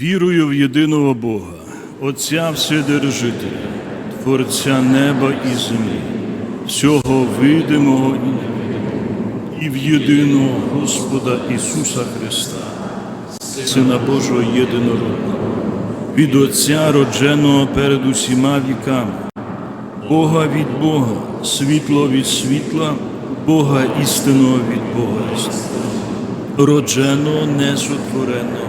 Вірую в єдиного Бога, Отця Вседержителя, Творця неба і землі, всього видимого і в єдиного Господа Ісуса Христа, Сина Божого єдинородного, від Отця родженого перед усіма віками, Бога від Бога, світло від світла, Бога істинного від Бога істинного родженого, несотвореного,